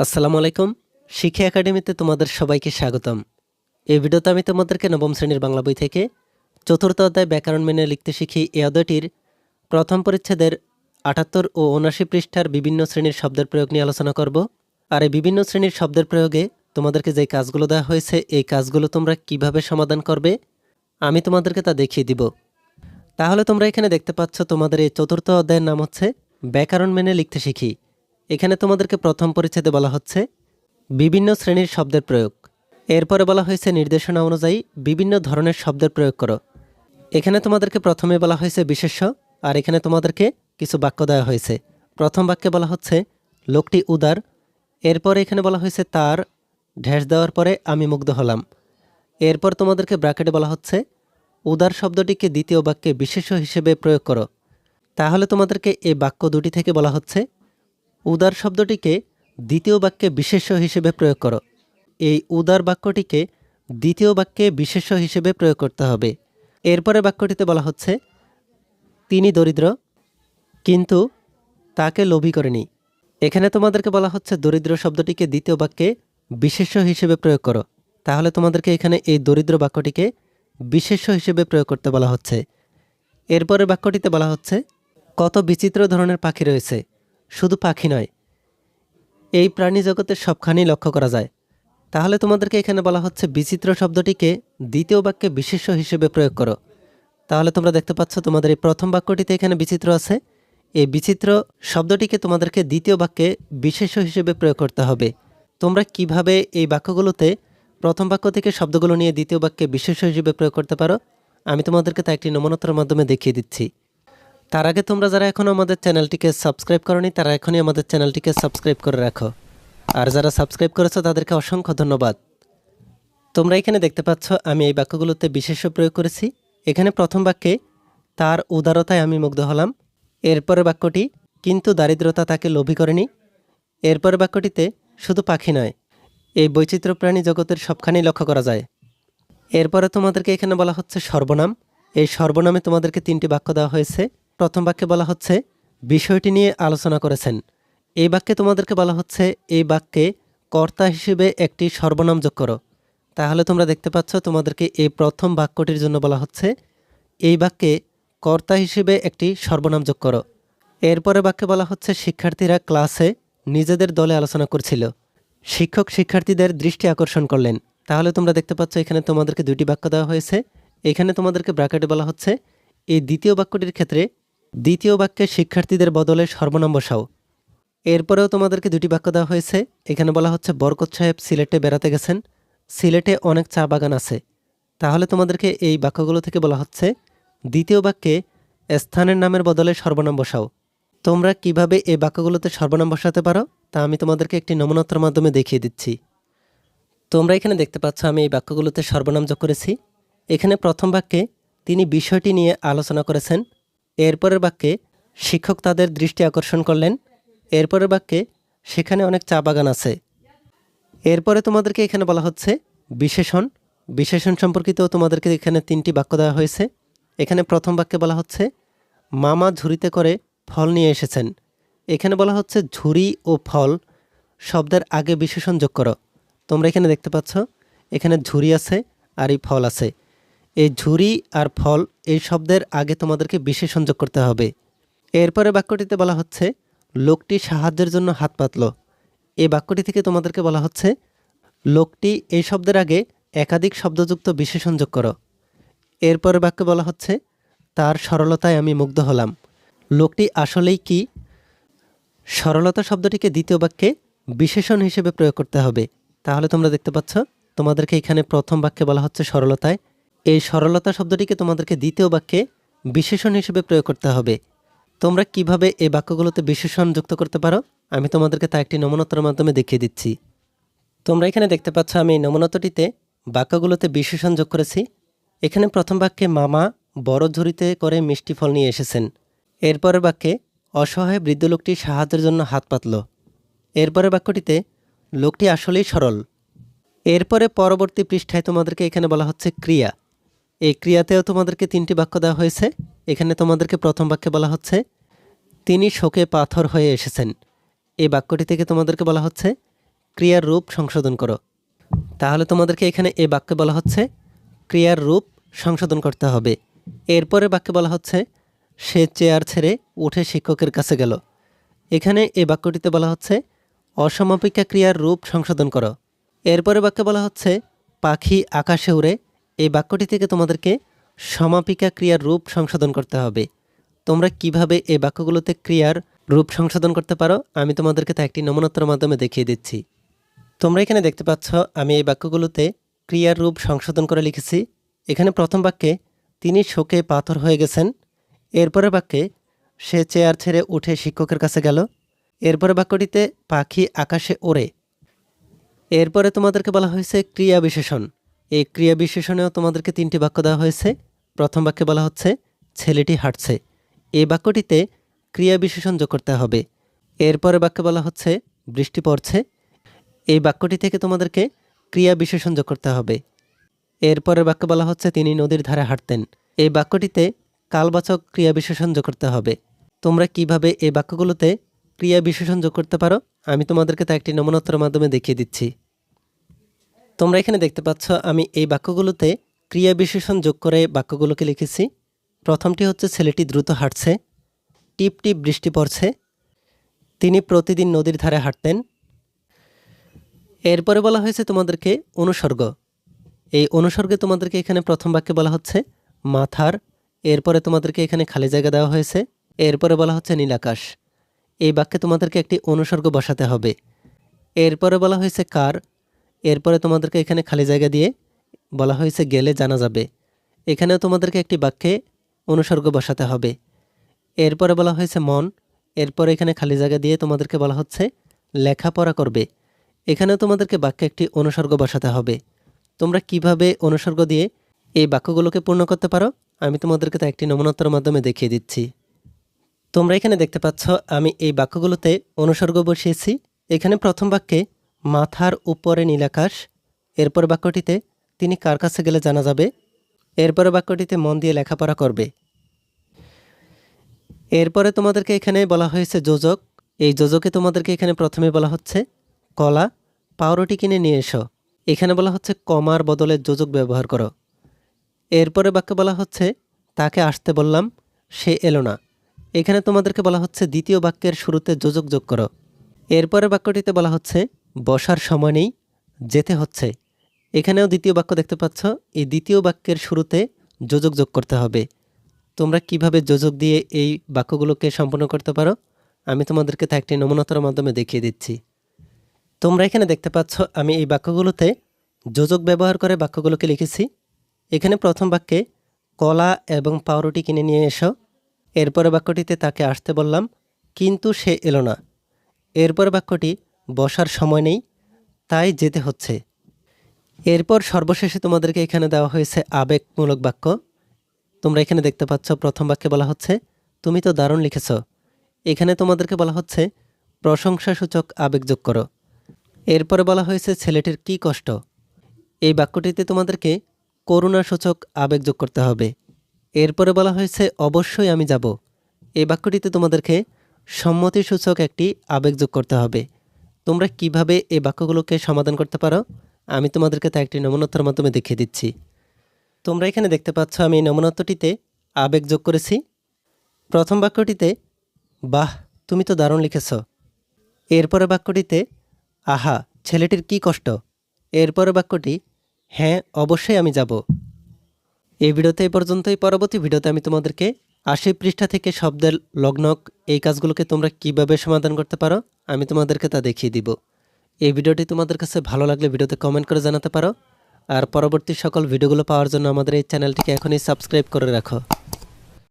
আসসালামু আলাইকুম। শিক্ষা একাডেমিতে তোমাদের সবাইকে স্বাগতম। এই ভিডিওতে আমি তোমাদেরকে নবম শ্রেণির বাংলা বই থেকে চতুর্থ অধ্যায় ব্যাকরণ মেনে লিখতে শিখি এই অধ্যায়টির প্রথম পরিচ্ছেদের আটাত্তর ও উনআশি পৃষ্ঠার বিভিন্ন শ্রেণির শব্দের প্রয়োগ নিয়ে আলোচনা করব। আর এই বিভিন্ন শ্রেণির শব্দের প্রয়োগে তোমাদেরকে যে কাজগুলো দেওয়া হয়েছে, এই কাজগুলো তোমরা কীভাবে সমাধান করবে, আমি তোমাদেরকে তা দেখিয়ে দিব। তাহলে তোমরা এখানে দেখতে পাচ্ছ তোমাদের এই চতুর্থ অধ্যায়ের নাম হচ্ছে ব্যাকরণ মেনে লিখতে শিখি। এখানে তোমাদেরকে প্রথম পরিচ্ছেদে বলা হচ্ছে বিভিন্ন শ্রেণির শব্দের প্রয়োগ। এরপরে বলা হয়েছে নির্দেশনা অনুযায়ী বিভিন্ন ধরনের শব্দের প্রয়োগ করো। এখানে তোমাদেরকে প্রথমে বলা হয়েছে বিশেষ্য, আর এখানে তোমাদেরকে কিছু বাক্য দেওয়া হয়েছে। প্রথম বাক্যে বলা হচ্ছে লোকটি উদার, এরপরে এখানে বলা হয়েছে তার ঢ্যাস দেওয়ার পরে আমি মুগ্ধ হলাম। এরপর তোমাদেরকে ব্র্যাকেটে বলা হচ্ছে উদার শব্দটিকে দ্বিতীয় বাক্যে বিশেষ্য হিসেবে প্রয়োগ করো। তাহলে তোমাদেরকে এই বাক্য দুটি থেকে বলা হচ্ছে উদার শব্দটিকে দ্বিতীয় বাক্যে বিশেষ্য হিসেবে প্রয়োগ করো। এই উদার বাক্যটিকে দ্বিতীয় বাক্যে বিশেষ্য হিসেবে প্রয়োগ করতে হবে। এরপরে বাক্যটিতে বলা হচ্ছে, তিনি দরিদ্র, কিন্তু তাকে লোভী করেনি। এখানে তোমাদেরকে বলা হচ্ছে, দরিদ্র শব্দটিকে দ্বিতীয় বাক্যে বিশেষ্য হিসেবে প্রয়োগ করো। তাহলে তোমাদেরকে এখানে এই দরিদ্র বাক্যটিকে বিশেষ্য হিসেবে প্রয়োগ করতে বলা হচ্ছে। এরপরে বাক্যটিতে বলা হচ্ছে, কত বিচিত্র ধরনের পাখি রয়েছে। শুধু পাখি নয়। এই প্রাণী জগতের সবখানেই লক্ষ্য করা যায়। তাহলে তোমাদেরকে এখানে বলা হচ্ছে বিচিত্র শব্দটিকে দ্বিতীয় বাক্যে বিশেষ্য হিসেবে প্রয়োগ করো। তাহলে তোমরা দেখতে পাচ্ছ তোমাদের এই প্রথম বাক্যটিতে এখানে বিচিত্র আছে। এই বিচিত্র শব্দটিকে তোমাদেরকে দ্বিতীয় বাক্যে বিশেষ্য হিসেবে প্রয়োগ করতে হবে। তোমরা কীভাবে এই বাক্যগুলোতে প্রথম বাক্য থেকে শব্দগুলো নিয়ে দ্বিতীয় বাক্যে বিশেষ্য হিসেবে প্রয়োগ করতে পারো, আমি তোমাদেরকে তা একটি নমনতার মাধ্যমে দেখিয়ে দিচ্ছি। তার আগে তোমরা যারা এখনও আমাদের চ্যানেলটিকে সাবস্ক্রাইব করনি, তারা এখনই আমাদের চ্যানেলটিকে সাবস্ক্রাইব করে রাখো। আর যারা সাবস্ক্রাইব করেছ, তাদেরকে অসংখ্য ধন্যবাদ। তোমরা এখানে দেখতে পাচ্ছ, আমি এই বাক্যগুলোতে বিশেষ প্রয়োগ করেছি। এখানে প্রথম বাক্যে, তার উদারতায় আমি মুগ্ধ হলাম। এরপরের বাক্যটি, কিন্তু দারিদ্রতা তাকে লোভী করেনি। এরপরে বাক্যটিতে, শুধু পাখি নয়, এই বৈচিত্র্য প্রাণী জগতের সবখানেই লক্ষ্য করা যায়। এরপরে তোমাদেরকে এখানে বলা হচ্ছে সর্বনাম। এই সর্বনামে তোমাদেরকে তিনটি বাক্য দেওয়া হয়েছে প্রথম বাক্যে বলা হচ্ছে, বিষয়টি নিয়ে আলোচনা করেছেন। এই বাক্যে তোমাদেরকে বলা হচ্ছে, এই বাক্যে কর্তা হিসেবে একটি সর্বনাম যোগ করো। তাহলে তোমরা দেখতে পাচ্ছ, তোমাদেরকে এই প্রথম বাক্যটির জন্য বলা হচ্ছে, এই বাক্যে কর্তা হিসেবে একটি সর্বনাম যোগ করো। এরপরে বাক্যে বলা হচ্ছে, শিক্ষার্থীরা ক্লাসে নিজেদের দলে আলোচনা করছিল। শিক্ষক শিক্ষার্থীদের দৃষ্টি আকর্ষণ করলেন। তাহলে তোমরা দেখতে পাচ্ছ, এখানে তোমাদেরকে দুটি বাক্য দেওয়া হয়েছে। এখানে তোমাদেরকে ব্র্যাকেটে বলা হচ্ছে, এই দ্বিতীয় বাক্যটির ক্ষেত্রে দ্বিতীয় বাক্যে শিক্ষার্থীদের বদলে সর্বনাম বসাও এরপরেও তোমাদেরকে দুটি বাক্য দেওয়া হয়েছে। এখানে বলা হচ্ছে, বরকত সাহেব সিলেটে বেড়াতে গেছেন। সিলেটে অনেক চা বাগান আছে। তাহলে তোমাদেরকে এই বাক্যগুলো থেকে বলা হচ্ছে, দ্বিতীয় বাক্যে স্থানের নামের বদলে সর্বনাম বসাও তোমরা কীভাবে এই বাক্যগুলোতে সর্বনাম বসাতে পারো? তা আমি তোমাদেরকে একটি নমুনাত্রার মাধ্যমে দেখিয়ে দিচ্ছি। তোমরা এখানে দেখতে পাচ্ছ, আমি এই বাক্যগুলোতে সর্বনাম যোগ করেছি। এখানে প্রথম বাক্যে তিনি বিষয়টি নিয়ে আলোচনা করেছেন। এরপরের বাক্যে শিক্ষক তাদের দৃষ্টি আকর্ষণ করলেন। এরপরের বাক্যে সেখানে অনেক চা বাগান আছে। এরপরে তোমাদেরকে এখানে বলা হচ্ছে বিশেষণ। বিশেষণ সম্পর্কিত তোমাদেরকে এখানে তিনটি বাক্য দেওয়া হয়েছে। এখানে প্রথম বাক্যে বলা হচ্ছে, মামা ঝুড়িতে করে ফল নিয়ে এসেছেন। এখানে বলা হচ্ছে, ঝুড়ি ও ফল শব্দের আগে বিশেষণ যোগ করো। তোমরা এখানে দেখতে পাচ্ছ, এখানে ঝুড়ি আছে আর এই ফল আছে। এই ঝুড়ি আর ফল এই শব্দের আগে তোমাদেরকে বিশেষণ যোগ করতে হবে। এরপরে বাক্যটিতে বলা হচ্ছে, লোকটি সাহায্যের জন্য হাত পাতল। এই বাক্যটি থেকে তোমাদেরকে বলা হচ্ছে, লোকটি এই শব্দের আগে একাধিক শব্দযুক্ত বিশেষণ যোগ করো। এরপরে বাক্যে বলা হচ্ছে, তার সরলতায় আমি মুগ্ধ হলাম। লোকটি আসলেই কি? সরলতা শব্দটিকে দ্বিতীয় বাক্যে বিশেষণ হিসেবে প্রয়োগ করতে হবে। তাহলে তোমরা দেখতে পাচ্ছ, তোমাদেরকে এখানে প্রথম বাক্যে বলা হচ্ছে সরলতায় এই সরলতা শব্দটিকে তোমাদেরকে দ্বিতীয় বাক্যে বিশেষণ হিসেবে প্রয়োগ করতে হবে। তোমরা কীভাবে এই বাক্যগুলোতে বিশেষণ যুক্ত করতে পারো? আমি তোমাদেরকে তা একটি নমনতার মাধ্যমে দেখিয়ে দিচ্ছি। তোমরা এখানে দেখতে পাচ্ছ, আমি এই নমনতটিতে বাক্যগুলোতে বিশেষণ যোগ করেছি। এখানে প্রথম বাক্যে মামা বড় ঝুড়িতে করে মিষ্টি ফল নিয়ে এসেছেন। এরপরের বাক্যে অসহায় বৃদ্ধ লোকটি সাহায্যের জন্য হাত পাতল। এরপরের বাক্যটিতে লোকটি আসলেই সরল। এরপরে পরবর্তী পৃষ্ঠায় তোমাদেরকে এখানে বলা হচ্ছে ক্রিয়া। এই ক্রিয়াতেও তোমাদেরকে তিনটি বাক্য দেওয়া হয়েছে। এখানে তোমাদেরকে প্রথম বাক্যে বলা হচ্ছে, তিনি শোকে পাথর হয়ে এসেছেন। এই বাক্যটি থেকে তোমাদেরকে বলা হচ্ছে, ক্রিয়ার রূপ সংশোধন করো। তাহলে তোমাদেরকে এখানে এই বাক্যে বলা হচ্ছে, ক্রিয়ার রূপ সংশোধন করতে হবে। এরপরে বাক্যে বলা হচ্ছে, সে চেয়ার ছেড়ে উঠে শিক্ষকের কাছে গেল। এখানে এই বাক্যটিতে বলা হচ্ছে অসমাপিকা ক্রিয়ার রূপ সংশোধন করো। এরপরে বাক্যে বলা হচ্ছে, পাখি আকাশে উড়ে এই বাক্যটি থেকে তোমাদেরকে সমাপিকা ক্রিয়ার রূপ সংশোধন করতে হবে। তোমরা কীভাবে এই বাক্যগুলোতে ক্রিয়ার রূপ সংশোধন করতে পারো, আমি তোমাদেরকে তা একটি নমুনোত্তর মাধ্যমে দেখিয়ে দিচ্ছি। তোমরা এখানে দেখতে পাচ্ছ, আমি এই বাক্যগুলোতে ক্রিয়ার রূপ সংশোধন করে লিখেছি। এখানে প্রথম বাক্যে, তিনি শোকে পাথর হয়ে গেছেন। এরপরে বাক্যে, সে চেয়ার ছেড়ে উঠে শিক্ষকের কাছে গেল। এরপরে বাক্যটিতে, পাখি আকাশে ওড়ে। এরপরে তোমাদেরকে বলা হয়েছে, ক্রিয়া বিশেষণ। এই ক্রিয়া বিশেষণেও তোমাদেরকে তিনটি বাক্য দেওয়া হয়েছে। প্রথম বাক্যে বলা হচ্ছে, ছেলেটি হাঁটছে। এই বাক্যটিতে ক্রিয়া বিশেষণ যোগ করতে হবে। এরপরে বাক্যে বলা হচ্ছে, বৃষ্টি পড়ছে। এই বাক্যটি থেকে তোমাদেরকে ক্রিয়া বিশেষণ যোগ করতে হবে। এরপরের বাক্যে বলা হচ্ছে, তিনি নদীর ধারে হাঁটতেন। এই বাক্যটিতে কালবাচক ক্রিয়া বিশেষণ যোগ করতে হবে। তোমরা কীভাবে এই বাক্যগুলোতে ক্রিয়া বিশেষণ যোগ করতে পারো, আমি তোমাদেরকে তা একটি নমুনোত্তর মাধ্যমে দেখিয়ে দিচ্ছি। তোমরা এখানে দেখতে পাচ্ছ, আমি এই বাক্যগুলোতে ক্রিয়া বিশেষণ যোগ করে বাক্যগুলোকে লিখেছি। প্রথমটি হচ্ছে, ছেলেটি দ্রুত হাঁটছে। টিপ টিপ বৃষ্টি পড়ছে। তিনি প্রতিদিন নদীর ধারে হাঁটতেন। এরপরে বলা হয়েছে তোমাদেরকে অনুসর্গ। এই অনুসর্গে তোমাদেরকে এখানে প্রথম বাক্যে বলা হচ্ছে, মাথার। এরপরে তোমাদেরকে এখানে খালি জায়গা দেওয়া হয়েছে। এরপরে বলা হচ্ছে, নীলাকাশ। এই বাক্যে তোমাদেরকে একটি অনুসর্গ বসাতে হবে। এরপরে বলা হয়েছে, কার। এরপরে তোমাদেরকে এখানে খালি জায়গা দিয়ে বলা হয়েছে গেলে জানা যাবে। এখানেও তোমাদেরকে একটি বাক্যে অনুসর্গ বসাতে হবে। এরপরে বলা হয়েছে মন, এরপরে এখানে খালি জায়গা দিয়ে তোমাদেরকে বলা হচ্ছে লেখাপড়া করবে। এখানেও তোমাদেরকে বাক্যে একটি অনুসর্গ বসাতে হবে। তোমরা কীভাবে অনুসর্গ দিয়ে এই বাক্যগুলোকে পূর্ণ করতে পারো, আমি তোমাদেরকে তা একটি নমুনোত্তর মাধ্যমে দেখিয়ে দিচ্ছি। তোমরা এখানে দেখতে পাচ্ছ, আমি এই বাক্যগুলোতে অনুসর্গ বসিয়েছি। এখানে প্রথম বাক্যে মাথার উপরে নীলাকাশ এরপর বাক্যটিতে তিনি কার কাছে গেলে জানা যাবে? এরপরে বাক্যটিতে মন দিয়ে লেখাপড়া করবে। এরপরে তোমাদেরকে এখানে বলা হয়েছে যোজক। এই যোজকে তোমাদেরকে এখানে প্রথমে বলা হচ্ছে কলা। পাউরুটি কিনে নিয়ে এসো। এখানে বলা হচ্ছে কমার বদলে যোজক ব্যবহার করো। এরপরে বাক্যে বলা হচ্ছে তাকে আসতে বললাম, সে এলো না। এখানে তোমাদেরকে বলা হচ্ছে দ্বিতীয় বাক্যের শুরুতে যোজক যোগ করো। এরপরে বাক্যটিতে বলা হচ্ছে বসার সময় নেই, যেতে হচ্ছে। এখানেও দ্বিতীয় বাক্য দেখতে পাচ্ছ, এই দ্বিতীয় বাক্যের শুরুতে যোজক যোগ করতে হবে। তোমরা কীভাবে যোজক দিয়ে এই বাক্যগুলোকে সম্পন্ন করতে পারো? আমি তোমাদেরকে তা একটি নমুনাতার মাধ্যমে দেখিয়ে দিচ্ছি। তোমরা এখানে দেখতে পাচ্ছ, আমি এই বাক্যগুলোতে যোজক ব্যবহার করে বাক্যগুলোকে লিখেছি। এখানে প্রথম বাক্যে, কলা এবং পাউরুটি কিনে নিয়ে এসো। এরপরে বাক্যটিতে তাকে আসতে বললাম, কিন্তু সে এলো না। এরপর বাক্যটি বসার সময় নেই, তাই যেতে হচ্ছে। এরপর সর্বশেষে তোমাদেরকে এখানে দেওয়া হয়েছে আবেগমূলক বাক্য। তোমরা এখানে দেখতে পাচ্ছ, প্রথম বাক্যে বলা হচ্ছে, তুমি তো দারুণ লিখেছ। এখানে তোমাদেরকে বলা হচ্ছে, প্রশংসাসূচক আবেগ যোগ করো। এরপরে বলা হয়েছে, ছেলেটির কি কষ্ট? এই বাক্যটিতে তোমাদেরকে করুণাসূচক আবেগ যোগ করতে হবে। এরপরে বলা হয়েছে, অবশ্যই আমি যাব। এই বাক্যটিতে তোমাদেরকে সম্মতিসূচক একটি আবেগ যোগ করতে হবে। তোমরা কীভাবে এই বাক্যগুলোকে সমাধান করতে পারো? আমি তোমাদেরকে তা একটি নমুনোত্তর মাধ্যমে দেখিয়ে দিচ্ছি। তোমরা এখানে দেখতে পাচ্ছ, আমি এই নমুনত্বটিতে আবেগ যোগ করেছি। প্রথম বাক্যটিতে, বাহ, তুমি তো দারুণ লিখেছ। এরপরে বাক্যটিতে, আহা, ছেলেটির কি কষ্ট? এরপরে বাক্যটি হ্যাঁ অবশ্যই আমি যাব। এই ভিডিওতে এই পর্যন্তই। পরবর্তী ভিডিওতে আমি তোমাদেরকে আশি পৃষ্ঠা থেকে শব্দের লগ্নক এই কাজগুলোকে তোমরা কীভাবে সমাধান করতে পারো, আমি তোমাদেরকে তা দেখিয়ে দিব। এই ভিডিওটি তোমাদের কাছে ভালো লাগলে ভিডিওতে কমেন্ট করে জানাতে পারো। আর পরবর্তী সকল ভিডিওগুলো পাওয়ার জন্য আমাদের এই চ্যানেলটিকে এখনই সাবস্ক্রাইব করে রাখো।